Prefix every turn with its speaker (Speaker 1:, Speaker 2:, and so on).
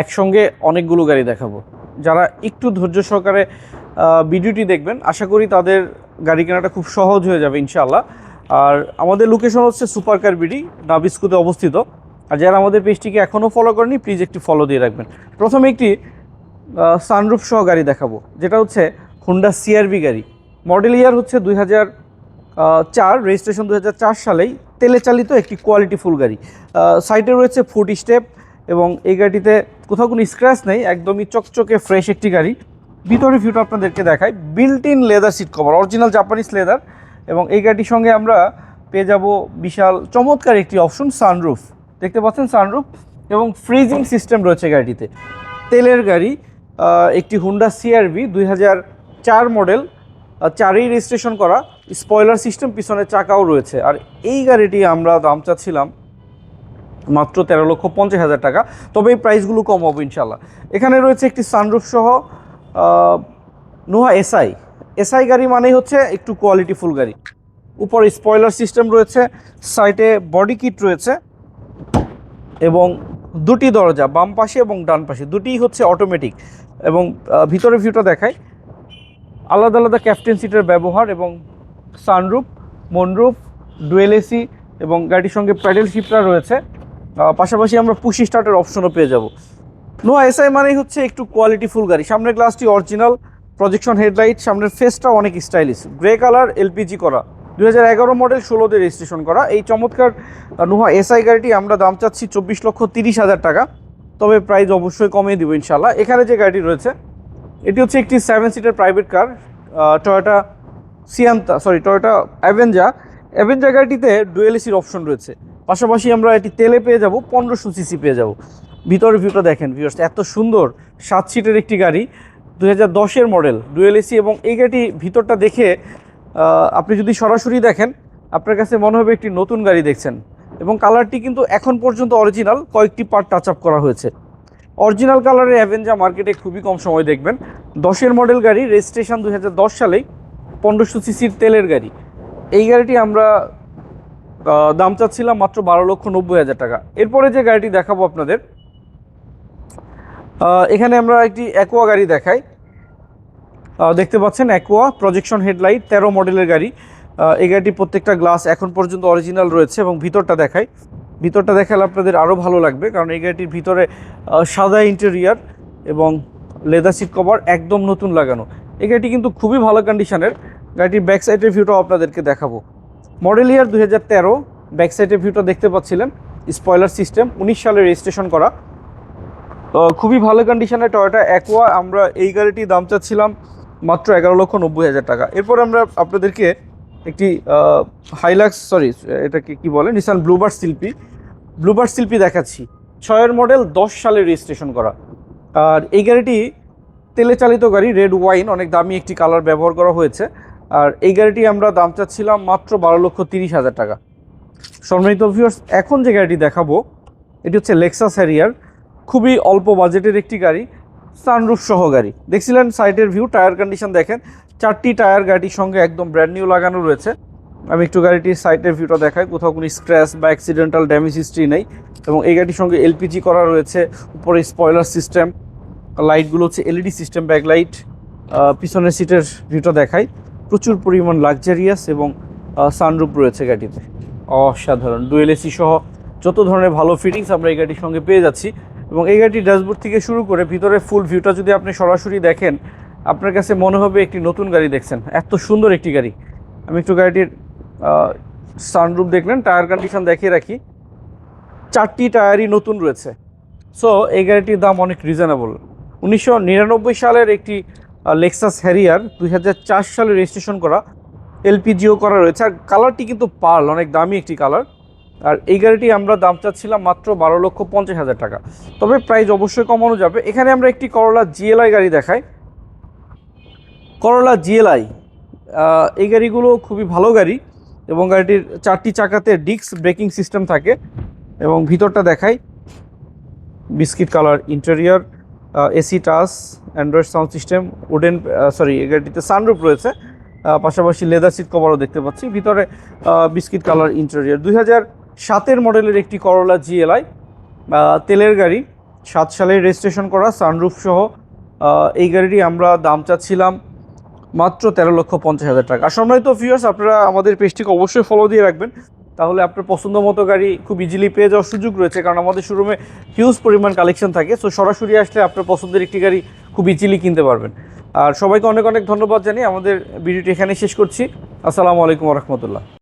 Speaker 1: একসঙ্গে অনেকগুলো গাড়ি দেখাবো। যারা একটু ধৈর্য সহকারে ভিডিওটি দেখবেন, আশা করি তাদের গাড়ি কেনাটা খুব সহজ হয়ে যাবে, ইনশাআল্লাহ। আর আমাদের লোকেশন হচ্ছে সুপার কার বিডি নাবিস্কুতে অবস্থিত। আর যারা আমাদের পেজটিকে এখনও ফলো করেনি প্লিজ একটি ফলো দিয়ে রাখবেন। প্রথমে একটি সানরুফ সহ গাড়ি দেখাবো, যেটা হচ্ছে হুন্ডা সিআরবি গাড়ি। মডেল ইয়ার হচ্ছে দুই চার রেজিস্ট্রেশন দু সালেই তেলে চালিত একটি কোয়ালিটি ফুল গাড়ি। সাইটে রয়েছে ফুট স্টেপ এবং এই গাড়িতে কোথাও কোনো স্ক্র্যাচ নেই, একদমই চকচকে ফ্রেশ একটি গাড়ি। ভিতরে ভিউটা আপনাদেরকে দেখাই। Built in leather seat cover original Japanese leather এবং এই গাড়িটির সঙ্গে আমরা পেয়ে যাব বিশাল, চমৎকার একটি অপশন সানরুফ দেখতে পাচ্ছেন সানরুফ এবং ফ্রিজিং সিস্টেম রয়েছে গাড়িতে তেলের গাড়ি একটি হুন্ডা সিআরবি দুই চার মডেল চারেই রেজিস্ট্রেশন করা। স্পয়লার সিস্টেম পিছনে চাকাও রয়েছে। আর এই গাড়িটি আমরা দাম চাচ্ছিলাম মাত্র তেরো লক্ষ পঞ্চাশ হাজার টাকা। তবে এই প্রাইসগুলো কম হবে ইনশাল্লাহ এখানে রয়েছে একটি সানরুফ সহ নোহা এসআই এসআই গাড়ি মানেই হচ্ছে একটু কোয়ালিটিফুল গাড়ি। উপর স্পয়লার সিস্টেম রয়েছে সাইডে বডি কিট রয়েছে এবং দুটি দরজা বাম পাশে এবং ডান পাশে। দুটিই হচ্ছে অটোমেটিক এবং আহ, ভিতরের ভিউটা দেখায় আলাদা আলাদা ক্যাপ্টেন সিটের ব্যবহার এবং সানরুফ মনরুফ ডুয়েল এসি এবং গাড়ির সঙ্গে প্যাডেল শিফটার রয়েছে। পাশাপাশি আমরা পুশি স্টার্টের অপশনও পেয়ে যাব। নোয়া এসআই মানেই হচ্ছে একটু কোয়ালিটিফুল গাড়ি। সামনের গ্লাসটি অরিজিনাল প্রজেকশন হেডলাইট সামনের ফেসটা অনেক স্টাইলিশ গ্রে কালার এলপিজি করা। দু হাজার এগারো মডেল ষোলোতে রেজিস্ট্রেশন করা। এই চমৎকার নোহা এসআই গাড়িটি আমরা দাম চাচ্ছি চব্বিশ লক্ষ তিরিশ হাজার টাকা। তবে প্রাইস অবশ্যই কমিয়ে দিব ইনশাল্লাহ এখানে যে গাড়িটি রয়েছে, এটি হচ্ছে একটি seven seater private car Toyota Sienta sorry Toyota Avanza Avanza গাড়িটিতে dual এসির অপশন রয়েছে। পাশাপাশি আমরা এটি তেলে পেয়ে যাব, পনেরোশো সিসি পেয়ে যাব। ভিতরের ভিউটা দেখেন ভিউয়ার্স এত সুন্দর, সাত সিটের একটি গাড়ি দু হাজার দশের মডেল ডুয়েল এসি এবং এই গাড়িটি ভিতরটা দেখে আপনি যদি সরাসরি দেখেন, আপনার কাছে মনে হবে একটি নতুন গাড়ি দেখছেন। এবং কালারটি কিন্তু এখন পর্যন্ত অরিজিনাল কয়েকটি পার্ট টাচ আপ করা হয়েছে। অরিজিনাল কালারের অ্যাভেঞ্জা মার্কেটে খুবই কম সময় দেখবেন। দশের মডেল গাড়ি রেজিস্ট্রেশন দু হাজার দশ সালেই, পনেরোশো সিসির তেলের গাড়ি। এই গাড়িটি আমরা দাম চাচ্ছিলাম মাত্র বারো লক্ষ নব্বই হাজার টাকা। এরপরে যে গাড়িটি দেখাবো আপনাদের এখানে আমরা একটি অ্যাকোয়া গাড়ি দেখাই। দেখতে পাচ্ছেন অ্যাকোয়া প্রজেকশন হেডলাইট তেরো মডেলের গাড়ি। এই গাড়িটি প্রত্যেকটা গ্লাস এখন পর্যন্ত অরিজিনাল রয়েছে এবং ভিতরটা দেখাই। ভিতরটা দেখালে আপনাদের আরও ভালো লাগবে, কারণ এই গাড়িটির ভিতরে সাদা ইন্টেরিয়ার এবং লেদার সিট কভার একদম নতুন লাগানো। এই গাড়িটি কিন্তু খুবই ভালো কন্ডিশনের গাড়িটির ব্যাক সাইডের ভিউটা আপনাদেরকে দেখাবো। মডেল ইয়ার দু হাজার তেরো ব্যাক সাইডের ভিউটা দেখতে পাচ্ছিলেন। স্পয়লার সিস্টেম উনিশ সালে রেজিস্ট্রেশন করা। খুবই ভালো কন্ডিশনের টয়োটা অ্যাকোয়া আমরা এই গাড়িটির দাম চাচ্ছিলাম মাত্র এগারো লক্ষ নব্বই হাজার টাকা। এরপর আমরা আপনাদেরকে একটি হাইলাক্স সরি এটাকে কি বলে? নিসান ব্লুবার শিল্পী। ব্লুবার শিল্পী দেখাচ্ছি। ছয়ের মডেল, দশ সালে রেজিস্ট্রেশন করা। আর এই গাড়িটি তেলে চালিত গাড়ি রেড ওয়াইন অনেক দামি একটি কালার ব্যবহার করা হয়েছে। আর এই গাড়িটি আমরা দাম চাচ্ছিলাম মাত্র বারো লক্ষ তিরিশ হাজার টাকা। সম্মানিত ভিউয়ার্স এখন যে গাড়িটি দেখাবো, এটি হচ্ছে লেক্সাস হ্যারিয়ার খুবই অল্প বাজেটের একটি গাড়ি সানরুফ সহ গাড়ি। দেখছিলেন সাইডের ভিউ টায়ার কন্ডিশন দেখেন, চারটি টায়ার গাড়ির সঙ্গে একদম ব্র্যান্ড নিউ লাগানো রয়েছে। আমি একটু গাড়িটির সাইডের ভিউটা দেখাই, কোথাও কোনো স্ক্র্যাচ বা অ্যাক্সিডেন্টাল ড্যামেজ হিস্ট্রি নেই। এবং এই গাড়ির সঙ্গে এলপিজি করা রয়েছে, উপরে স্পয়লার সিস্টেম লাইটগুলো হচ্ছে এলইডি সিস্টেম ব্যাকলাইট পিছনের সিটের ভিউটা দেখাই। প্রচুর পরিমাণ লাক্সারিয়াস এবং সানরুপ রয়েছে গাড়িতে। অসাধারণ। ডুয়েল এসি সহ যত ধরনের ভালো ফিটিংস আমরা এই গাড়ির সঙ্গে পেয়ে যাচ্ছি এবং এই গাড়িটির ড্যাশবোর্ড থেকে শুরু করে ভিতরে ফুল ভিউটা যদি আপনি সরাসরি দেখেন, আপনার কাছে মনে হবে একটি নতুন গাড়ি দেখছেন। এত সুন্দর একটি গাড়ি। আমি একটু গাড়িটির সানরুপ দেখলেন টায়ার কন্ডিশন দেখিয়ে রাখি। চারটি টায়ারই নতুন রয়েছে। সো এই গাড়িটির দাম অনেক রিজনেবল উনিশশো নিরানব্বই সালের একটি লেক্সাস হ্যারিয়ার দুই হাজার চার সালে রেজিস্ট্রেশন করা, এলপিজিও করা রয়েছে। আর কালারটি কিন্তু পার্ল অনেক দামি একটি কালার আর এই গাড়িটি আমরা দাম চাচ্ছিলাম মাত্র বারো লক্ষ পঞ্চাশ হাজার টাকা। তবে প্রাইস অবশ্যই কমানো যাবে। এখানে আমরা একটি করলা জিএলআই গাড়ি দেখাই। করলা জিএলআই এই গাড়িগুলো খুবই ভালো গাড়ি এবং গাড়িটির চারটি চাকাতে ডিস্ক ব্রেকিং সিস্টেম থাকে। এবং ভিতরটা দেখাই। বিস্কিট কালার ইন্টেরিয়ার এসি, টাস, Android sound system, wooden sorry এই গাড়িটিতে সানরুফ রয়েছে। পাশাপাশি লেদার সিট কভারও দেখতে পাচ্ছি। ভিতরে বিস্কিট কালার ইন্টেরিয়ার দুই হাজার সাতের মডেলের একটি করলা জিএলআই তেলের গাড়ি। সাত সালে রেজিস্ট্রেশন করা, সানরুফ সহ এই গাড়িটি আমরা দাম চাচ্ছিলাম মাত্র তেরো লক্ষ পঞ্চাশ হাজার টাকা। সম্মানিত ভিউয়ার্স আপনারা আমাদের পেজটিকে অবশ্যই ফলো দিয়ে রাখবেন। তাহলে আপনার পছন্দ মতো গাড়ি খুব ইজিলি পেয়ে যাওয়ার সুযোগ রয়েছে, কারণ আমাদের শোরুমে হিউজ পরিমাণ কালেকশন থাকে। সো সরাসরি আসলে আপনার পছন্দের একটি গাড়ি খুব ইজিলি কিনতে পারবেন। আর সবাইকে অনেক অনেক ধন্যবাদ জানিয়ে আমাদের ভিডিওটি এখানে শেষ করছি। আসসালামু আলাইকুম রহমতুল্লাহ।